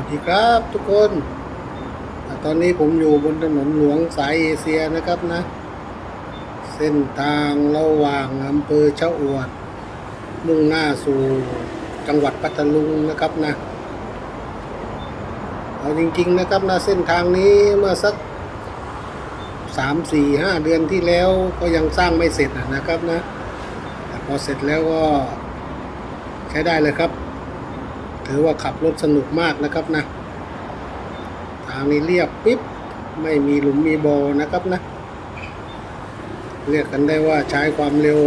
วัสดีครับทุกคน ตอนนี้ผมอยู่บนถนนหลวงสายเอเชียนะครับนะ เส้นทางระหว่างอำเภอชะอวด มุ่งหน้าสู่จังหวัดปัตตานีนะครับนะเอาจริงๆนะครับนะเส้นทางนี้เมื่อสักสามสี่ห้าเดือนที่แล้วก็ยังสร้างไม่เสร็จนะครับนะแต่พอเสร็จแล้วก็ใช้ได้เลยครับ ถือว่าขับรถสนุกมากนะครับนะ ทางนี้เรียบปิ๊บ ไม่มีหลุมมีบอนะครับนะ เรียกกันได้ว่าใช้ความเร็ว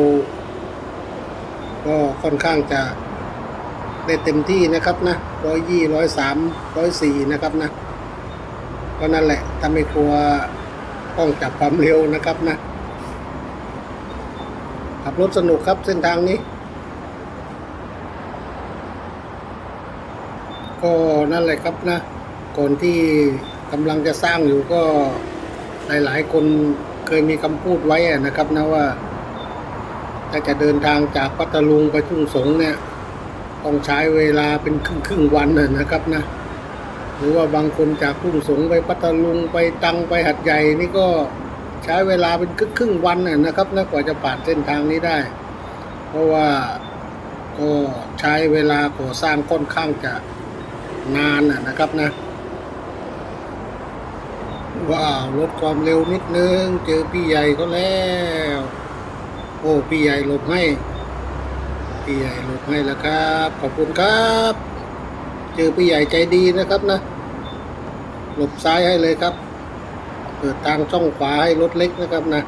ก็ค่อนข้างจะได้เต็มที่นะครับนะร้อยยี่ร้อยสามร้อยสี่นะครับนะ ก็นั่นแหละถ้าไม่กลัวต้องจับความเร็วนะครับนะ ขับรถสนุกครับเส้นทางนี้ ก็นั่นแหละครับนะก่อนที่กำลังจะสร้างอยู่ก็หลายๆ คนเคยมีคำพูดไว้นะครับนะว่าถ้าจะเดินทางจากพัทลุงไปทุ่งสงเนี่ยต้องใช้เวลาเป็นครึ่งครึ่งวันน่ะนะครับนะหรือว่าบางคนจากทุ่งสงไปพัทลุงไปตังไปหัดใหญ่นี่ก็ใช้เวลาเป็นครึ่งครึ่งวันน่ะนะครับนะกว่าจะผ่านเส้นทางนี้ได้ เพราะว่าก็ใช้เวลาก่อสร้างค่อนข้างจะ นานน่ะนะครับนะว้าวลดความเร็วนิดนึง เจอพี่ใหญ่ก็แล้ว โอ้พี่ใหญ่หลบให้ พี่ใหญ่หลบให้แล้วครับ ขอบคุณครับ เจอพี่ใหญ่ใจดีนะครับนะ หลบซ้ายให้เลยครับ เปิดทางช่องขวาให้รถเล็กนะครับนะ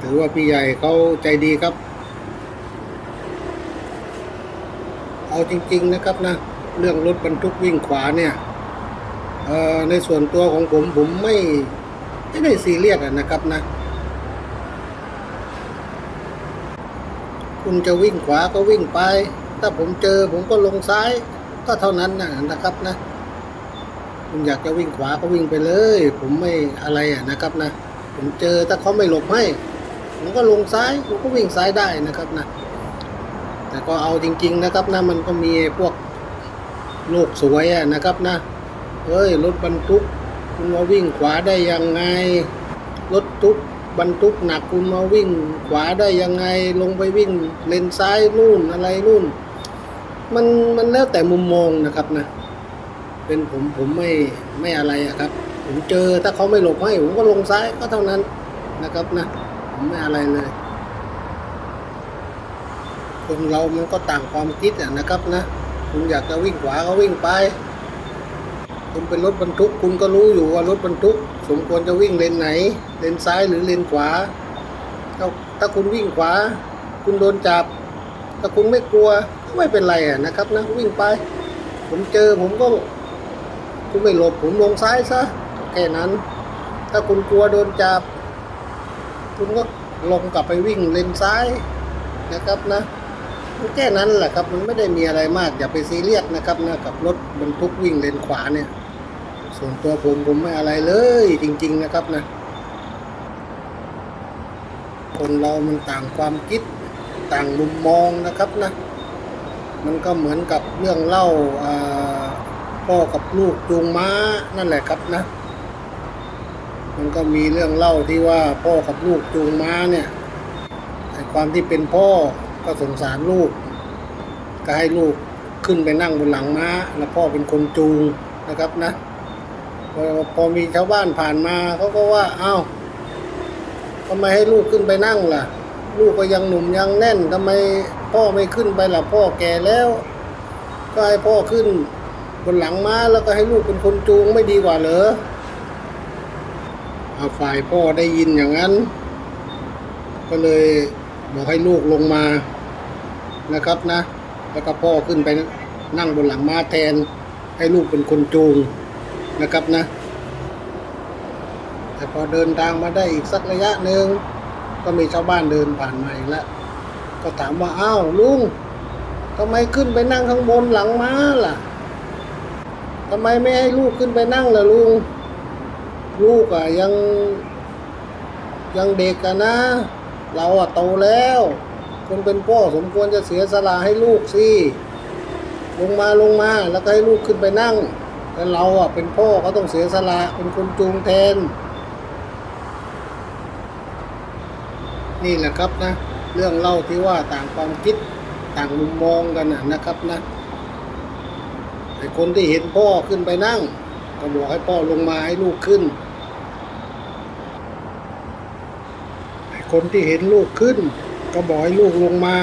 ถือว่าพี่ใหญ่เขาใจดีครับ เอาจริง ๆนะครับนะ เรื่องรถบรรทุกวิ่งขวาเนี่ยในส่วนตัวของผมผมไม่ไม่ได้ซีเรียสอะนะครับนะ คุณจะวิ่งขวาก็วิ่งไป ถ้าผมเจอผมก็ลงซ้าย ก็เท่านั้นนะนะครับนะ คุณอยากจะวิ่งขวาก็วิ่งไปเลย ผมไม่อะไรอะนะครับนะ ผมเจอถ้าเขาไม่หลบให้ผมก็ลงซ้ายผมก็วิ่งซ้ายได้นะครับนะ แต่ก็เอาจริง ๆ นะครับนะมันก็มีพวก โลกสวยอะนะครับนะเฮ้ยรถบรรทุก คุณมาวิ่งขวาได้ยังไง รถทุกบรรทุกหนักคุณมาวิ่งขวาได้ยังไง ลงไปวิ่งเลนซ้ายนู่นอะไรนู่น มันมันแล้วแต่มุมมองนะครับนะ เป็นผมผมไม่ไม่อะไรอะครับ ผมเจอถ้าเขาไม่หลบให้ผมก็ลงซ้ายก็เท่านั้นนะครับนะ ผมไม่อะไรเลย คนเรามันก็ต่างความคิดอะนะครับนะ คุณอยากจะวิ่งขวาก็วิ่งไป คุณเป็นรถบรรทุก คุณก็รู้อยู่ว่ารถบรรทุก สมควรจะวิ่งเลนไหน เลนซ้ายหรือเลนขวาถ้าถ้าคุณวิ่งขวา คุณโดนจับ ถ้าคุณไม่กลัวก็ไม่เป็นไรนะครับนะวิ่งไป ผมเจอผมก็ คุณไม่หลบผมลงซ้ายซะแค่นั้น ถ้าคุณกลัวโดนจับ คุณก็ลงกลับไปวิ่งเลนซ้ายนะครับนะ แค่นั้นแหละครับ มันไม่ได้มีอะไรมาก อย่าไปซีเรียสนะครับนะกับรถบรรทุกวิ่งเลนขวาเนี่ย ส่วนตัวผมผมไม่อะไรเลย จริง ๆ นะครับนะ คนเรามันต่างความคิดต่างมุมมองนะครับนะ มันก็เหมือนกับเรื่องเล่าพ่อกับลูกจูงม้านั่นแหละครับนะ มันก็มีเรื่องเล่าที่ว่าพ่อกับลูกจูงม้าเนี่ยไอ้ความที่เป็นพ่อ ก็สงสารลูก ก็ให้ลูกขึ้นไปนั่งบนหลังม้า แล้วพ่อเป็นคนจูงนะครับนะพอพอมีชาวบ้านผ่านมาเขาก็ว่าอ้าวทำไมให้ลูกขึ้นไปนั่งล่ะ ลูกก็ยังหนุ่มยังแน่นทำไมพ่อไม่ขึ้นไปล่ะพ่อแก่แล้ว ก็ให้พ่อขึ้นบนหลังม้าแล้วก็ให้ลูกเป็นคนจูงไม่ดีกว่าเหรอเอาฝ่ายพ่อได้ยินอย่างนั้น ก็เลยบอกให้ลูกลงมา นะครับนะ แล้วก็พ่อขึ้นไปนั่งบนหลังม้าแทน ให้ลูกเป็นคนจูงนะครับนะ แต่พอเดินทางมาได้อีกสักระยะหนึ่งก็มีชาวบ้านเดินผ่านมาอีกแล้วก็ถามว่าอ้าวลุงทำไมขึ้นไปนั่งข้างบนหลังม้าล่ะทำไมไม่ให้ลูกขึ้นไปนั่งล่ะลุง ลูกอะยังยังเด็กอะนะ เราอะโตแล้ว คนเป็นพ่อสมควรจะเสียสละให้ลูกสิลงมาลงมาแล้วก็ให้ลูกขึ้นไปนั่งแล้วเราอะเป็นพ่อก็ต้องเสียสละเป็นคนจูงแทน นี่แหละครับนะ เรื่องเล่าที่ว่าต่างความคิดต่างมุมมองกันนะนะครับนะไอ้คนที่เห็นพ่อขึ้นไปนั่งก็บอกให้พ่อลงมาให้ลูกขึ้นไอ้คนที่เห็นลูกขึ้น ก็บอกให้ลูกลงมา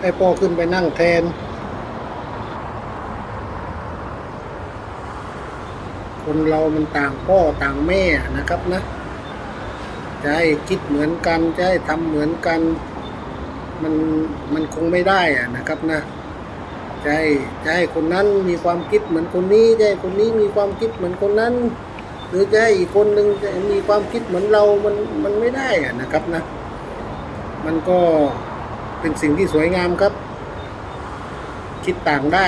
ให้พ่อขึ้นไปนั่งแทน คนเรามันต่างพ่อต่างแม่นะครับนะ จะให้คิดเหมือนกัน จะให้ทำเหมือนกัน มันมันคงไม่ได้อะนะครับนะจะให้จะให้คนนั้นมีความคิดเหมือนคนนี้จะให้คนนี้มีความคิดเหมือนคนนั้นหรือจะให้อีกคนหนึ่งจะมีความคิดเหมือนเรา มัน มันไม่ได้อะนะครับนะ มันก็เป็นสิ่งที่สวยงามครับ คิดต่างได้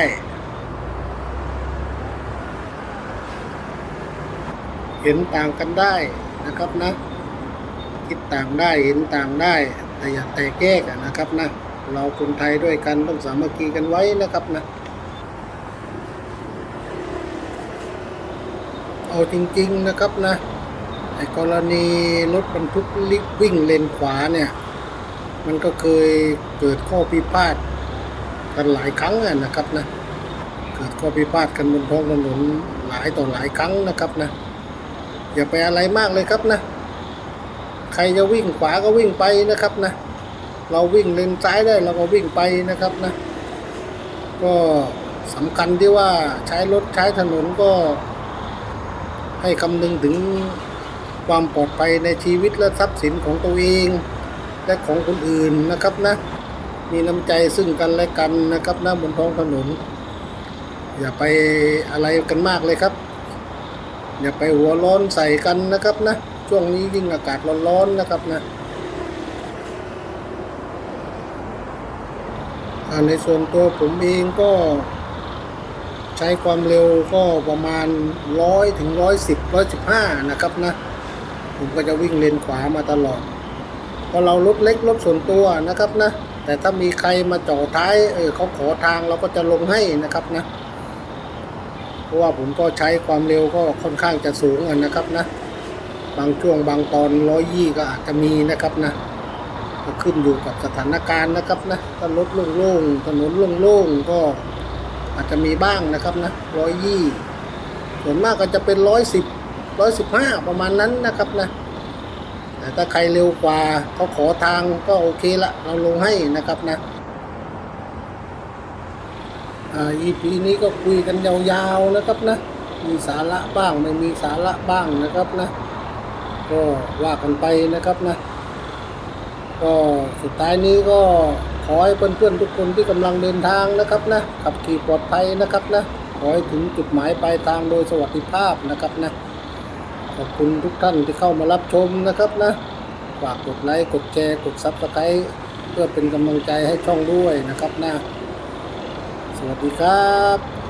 เห็นต่างกันได้นะครับนะ คิดต่างได้เห็นต่างได้ แต่อย่าแตกแยกะนะครับนะ เราคนไทยด้วยกันต้องสามัคคีกันไว้นะครับนะ เอาจริง ๆนะครับนะไอ้กรณีรถบรรทุกลิกวิ่งเลนขวาเนี่ย มันก็เคยเกิดข้อพิพาทกันหลายครั้งนะครับนะ เกิดข้อพิพาทกันบนท้องถนนหลายต่อหลายครั้งนะครับนะ อย่าไปอะไรมากเลยครับนะ ใครจะวิ่งขวาก็วิ่งไปนะครับนะ เราวิ่งเลนซ้ายได้เราก็วิ่งไปนะครับนะ ก็สำคัญที่ว่าใช้รถใช้ถนนก็ ให้คำนึงถึงความปลอดภัยในชีวิตและทรัพย์สินของตัวเอง และของคนอื่นนะครับนะ มีน้ำใจซึ่งกันและกันนะครับนะบนท้องถนน อย่าไปอะไรกันมากเลยครับ อย่าไปหัวร้อนใส่กันนะครับนะ ช่วงนี้ยิ่งอากาศร้อนๆนะครับนะในส่วนตัวผมเองก็ใช้ความเร็วก็ประมาณร้อยถึงร้อยสิบร้อยสิบห้านะครับนะ ผมก็จะวิ่งเลนขวามาตลอด เพราะเรารถเล็กรถส่วนตัวนะครับนะ แต่ถ้ามีใครมาจ่อท้ายเออเขาขอทางเราก็จะลงให้นะครับนะ เพราะว่าผมก็ใช้ความเร็วก็ค่อนข้างจะสูงนะครับนะ บางช่วงบางตอนร้อยยี่ก็อาจจะมีนะครับนะก็ขึ้นอยู่กับสถานการณ์นะครับนะถ้ารถโล่งๆถนนโล่งๆก็อาจจะมีบ้างนะครับนะร้อยยี่ส่วนมากก็จะเป็นร้อยสิบร้อยสิบห้าประมาณนั้นนะครับนะ ถ้าใครเร็วกว่าเขาขอทางก็โอเคละ เราลงให้นะครับนะอ่า EP นี้ก็คุยกันยาวๆนะครับนะ มีสาระบ้างไม่มีสาระบ้างนะครับนะ ก็ว่ากันไปนะครับนะ ก็สุดท้ายนี้ก็ขอให้เพื่อนๆทุกคนที่กำลังเดินทางนะครับนะขับขี่ปลอดภัยนะครับนะ ขอให้ถึงจุดหมายปลายทางโดยสวัสดิภาพนะครับนะ อบคุณทุกท่านที่เข้ามารับชมนะครับนะ ฝากกดไลค์ กดแชร์ กดซับสไครต์เพื่อเป็นกำลังใจให้ช่องด้วยนะครับนะ สวัสดีครับ